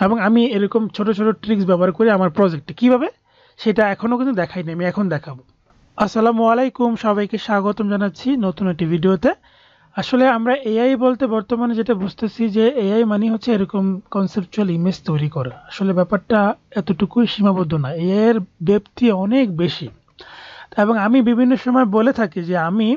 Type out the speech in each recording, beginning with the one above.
এবং আমি এরকম ছোট ছোট ট্রিক্স ব্যবহার করি আমার প্রজেক্টে কীভাবে? সেটা এখনও কিন্তু দেখাইনি আমি এখন দেখাবো। আসসালামু আলাইকুম, সবাইকে স্বাগতম জানাচ্ছি নতুন একটি ভিডিওতে। আসলে আমরা এআই বলতে বর্তমানে যেটা বুঝতেছি যে এআই মানে হচ্ছে এরকম কনসেপচুয়াল ইমেজ তৈরি করা। আসলে ব্যাপারটা এতটুকুই সীমাবদ্ধ না এআই এর ব্যাপ্তি অনেক বেশি। এবং আমি বিভিন্ন সময় বলে থাকি যে আমি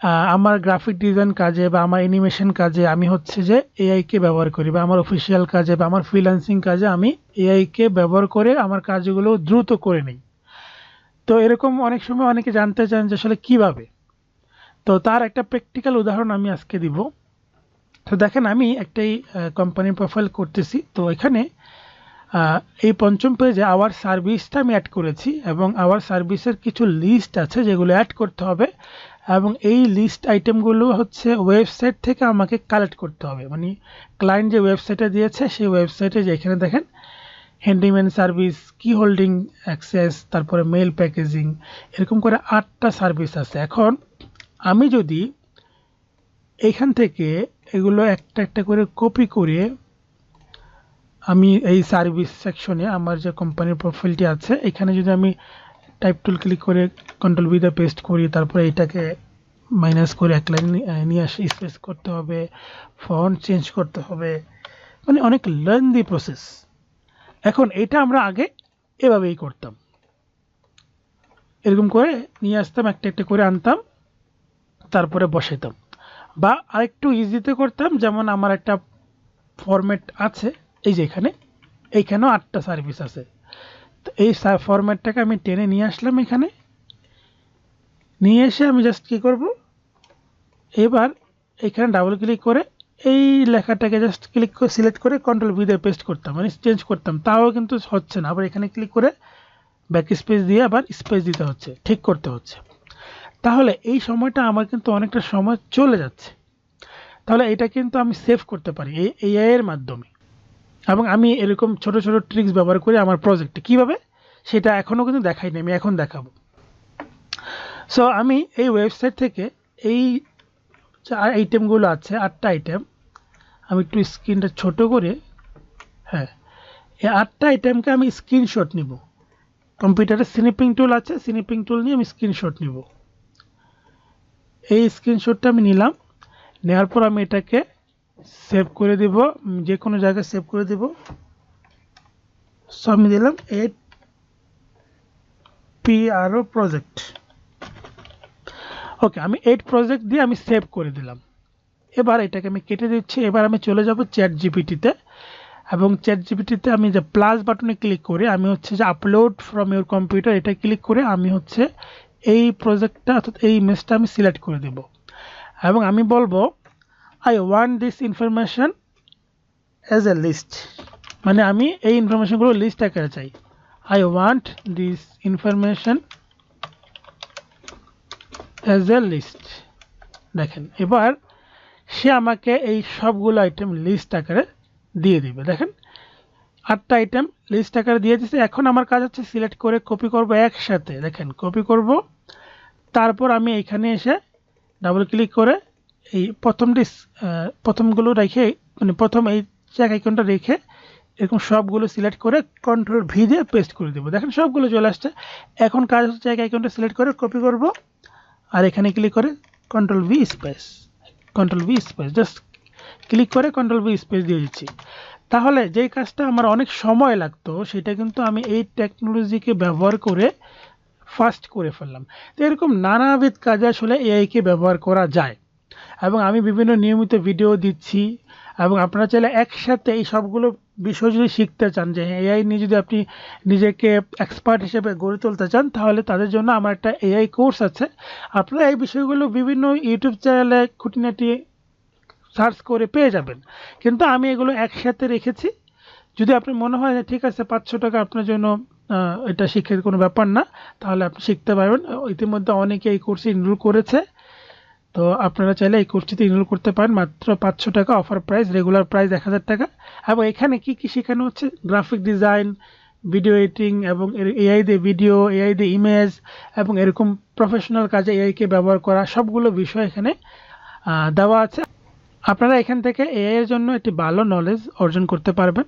আমার গ্রাফিক ডিজাইন কাজে বা আমার অ্যানিমেশন কাজে আমি হচ্ছে যে এআইকে ব্যবহার করি বা আমার অফিসিয়াল কাজে বা আমার ফ্রিল্যান্সিং কাজে আমি এআইকে ব্যবহার করে আমার কাজগুলো দ্রুত করে নিই। তো এরকম অনেক সময় অনেকে জানতে চান যে আসলে কীভাবে? তো তার একটা প্র্যাকটিক্যাল উদাহরণ আমি আজকে দিব। তো দেখেন আমি একটাই কোম্পানির প্রোফাইল করতেছি। তো এখানে এই পঞ্চম পেজে আওয়ার সার্ভিসটা আমি অ্যাড করেছি এবং আওয়ার সার্ভিসের কিছু লিস্ট আছে যেগুলো অ্যাড করতে হবে। এবং এই লিস্ট আইটেমগুলো হচ্ছে ওয়েবসাইট থেকে আমাকে কালেক্ট করতে হবে। মানে ক্লায়েন্ট যে ওয়েবসাইটে দিয়েছে, সেই ওয়েবসাইটে যে এখানে দেখেন হ্যান্ডিম্যান সার্ভিস কি হোল্ডিং অ্যাক্সেস তারপরে মেল প্যাকেজিং এরকম করে আটটা সার্ভিস আছে। এখন আমি যদি এখান থেকে এগুলো একটা একটা করে কপি করে আমি এই সার্ভিস সেকশনে আমার যে কোম্পানির প্রোফাইলটি আছে, এখানে যদি আমি টাইপ টুল ক্লিক করে কন্ট্রোল বিতে পেস্ট করি, তারপরে এটাকে মাইনাস করে এক লাইন নিয়ে আসে স্পেস করতে হবে ফন্ট চেঞ্জ করতে হবে মানে অনেক লেন্দি প্রসেস এখন এটা আমরা আগে এভাবেই করতাম। এরকম করে নিয়ে আসতাম, একটা একটা করে আনতাম, তারপরে বসাইতাম। বা আরেকটু ইজিতে করতাম, যেমন আমার একটা ফরম্যাট আছে, এই যে এখানে, এইখানেও আটটা সার্ভিস আছে। তো এই ফরম্যাটটাকে আমি টেনে নিয়ে আসলাম এখানে। নিয়ে এসে আমি জাস্ট কী করব? এবার এখানে ডাবল ক্লিক করে এই লেখাটাকে জাস্ট ক্লিক করে সিলেক্ট করে কন্ট্রোল দিয়ে পেস্ট করতাম মানে চেঞ্জ করতাম। তাও কিন্তু হচ্ছে না, আবার এখানে ক্লিক করে ব্যাক স্পেস দিয়ে আবার স্পেস দিতে হচ্ছে, ঠিক করতে হচ্ছে। তাহলে এই সময়টা আমার কিন্তু অনেকটা সময় চলে যাচ্ছে। তাহলে এটা কিন্তু আমি সেভ করতে পারি, এই এআই এর মাধ্যমে। এবং আমি এরকম ছোট ছোট ট্রিক্স ব্যবহার করি আমার প্রজেক্টে কীভাবে? সেটা এখনও কিন্তু দেখাইনি আমি এখন দেখাবো। সো আমি এই ওয়েবসাইট থেকে এই আইটেমগুলো আছে, আটটা আইটেম আমি একটু স্ক্রিনটা ছোট করে হ্যাঁ। এই আটটা আইটেমকে আমি স্ক্রিনশট নিব। কম্পিউটারে স্নিপিং টুল আছে স্নিপিং টুল নিয়ে আমি স্ক্রিনশট নিব। এই স্ক্রিনশটটা আমি নিলাম। নেওয়ার পর আমি এটাকে সেভ করে দেব যে কোনো জায়গায় সেভ করে দেব। সো আমি দিলাম এইট পিআরও প্রজেক্ট ওকে আমি এইট প্রজেক্ট দিয়ে আমি সেভ করে দিলাম। এবার এটাকে আমি কেটে দিচ্ছি, এবার আমি চলে যাব চ্যাট জিপিটিতে এবং চ্যাট জিপিটিতে আমি যে প্লাস বাটনে ক্লিক করে, আমি হচ্ছে যে আপলোড ফ্রম ইউর কম্পিউটার এটা ক্লিক করে আমি হচ্ছে এই প্রজেক্টটা অর্থাৎ এই ইমেজটা আমি সিলেক্ট করে দেব। এবং আমি বলব I want this information as a list মানে আমি এই ইনফরমেশনগুলো লিস্ট আকারে চাই। I want this information as a list দেখেন, এবার সে আমাকে এই সবগুলো আইটেম লিস্ট আকারে দিয়ে দিবে। দেখেন, আটটা আইটেম লিস্ট আকারে দিয়ে দিচ্ছে এখন আমার কাজ হচ্ছে সিলেক্ট করে কপি করব একসাথে। দেখেন কপি করব, তারপর আমি এখানে এসে ডাবল ক্লিক করে এই প্রথম ডিস প্রথমগুলো রেখে মানে প্রথম এই চেক আইকনটা রেখে এরকম সবগুলো সিলেক্ট করে কন্ট্রোল ভি দিয়ে পেস্ট করে দেবো। দেখেন সবগুলো চলে আসছে। এখন কাজ হচ্ছে চেক আইকনটা সিলেক্ট করে কপি করব আর এখানে ক্লিক করে control V space control V space just click করে কন্ট্রোল ভি স্পেস দিয়ে দিচ্ছি। তাহলে যেই কাজটা আমার অনেক সময় লাগতো, সেটা কিন্তু আমি এই টেকনোলজিকে ব্যবহার করে ফাস্ট করে ফেললাম। তো এরকম নানাবিধ কাজে আসলে এআইকে ব্যবহার করা যায়। এবং আমি বিভিন্ন নিয়মিত ভিডিও দিচ্ছি। এবং আপনারা চাইলে একসাথে এই সবগুলো বিষয় যদি শিখতে চান, যে এআই নিয়ে যদি আপনি নিজেকে এক্সপার্ট হিসেবে গড়ে তুলতে চান, তাহলে তাদের জন্য আমার একটা এআই কোর্স আছে। আপনারা এই বিষয়গুলো বিভিন্ন ইউটিউব চ্যানেলে খুঁটিনাটি সার্চ করে পেয়ে যাবেন। কিন্তু আমি এগুলো একসাথে রেখেছি। যদি আপনার মনে হয় ঠিক আছে, পাঁচশো টাকা আপনার জন্য এটা শিখে কোনো ব্যাপার না, তাহলে আপনি শিখতে পারবেন। ইতিমধ্যে অনেকে এই কোর্সে ইনরোল করেছে। তো আপনারা চাইলে এই কোর্সটিতে ইনরোল করতে পারেন। মাত্র পাঁচশো টাকা অফার প্রাইস রেগুলার প্রাইস এক হাজার টাকা। এবং এখানে কি কি শেখানো হচ্ছে? গ্রাফিক ডিজাইন ভিডিও এডিটিং এবং এআই দিয়ে ভিডিও এআই দিয়ে ইমেজ এবং এরকম প্রফেশনাল কাজে এআইকে ব্যবহার করা, সবগুলো বিষয় এখানে দেওয়া আছে। আপনারা এখান থেকে এআই এর জন্য একটি ভালো নলেজ অর্জন করতে পারবেন।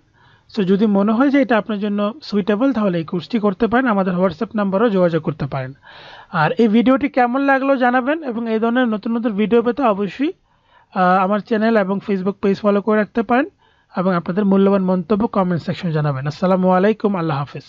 সো যদি মনে হয় যে এটা আপনার জন্য সুইটেবল তাহলে এই কোর্সটি করতে পারেন। আমাদের হোয়াটসঅ্যাপ নাম্বারও যোগাযোগ করতে পারেন। আর এই ভিডিওটি কেমন লাগল জানাবেন এবং এই ধরনের নতুন নতুন ভিডিও পেতে অবশ্যই আমার চ্যানেল এবং ফেসবুক পেজ ফলো করে রাখতে পারেন এবং আপনাদের মূল্যবান মন্তব্য কমেন্ট সেকশন জানাবেন। আসসালামু আলাইকুম, আল্লাহ হাফিজ।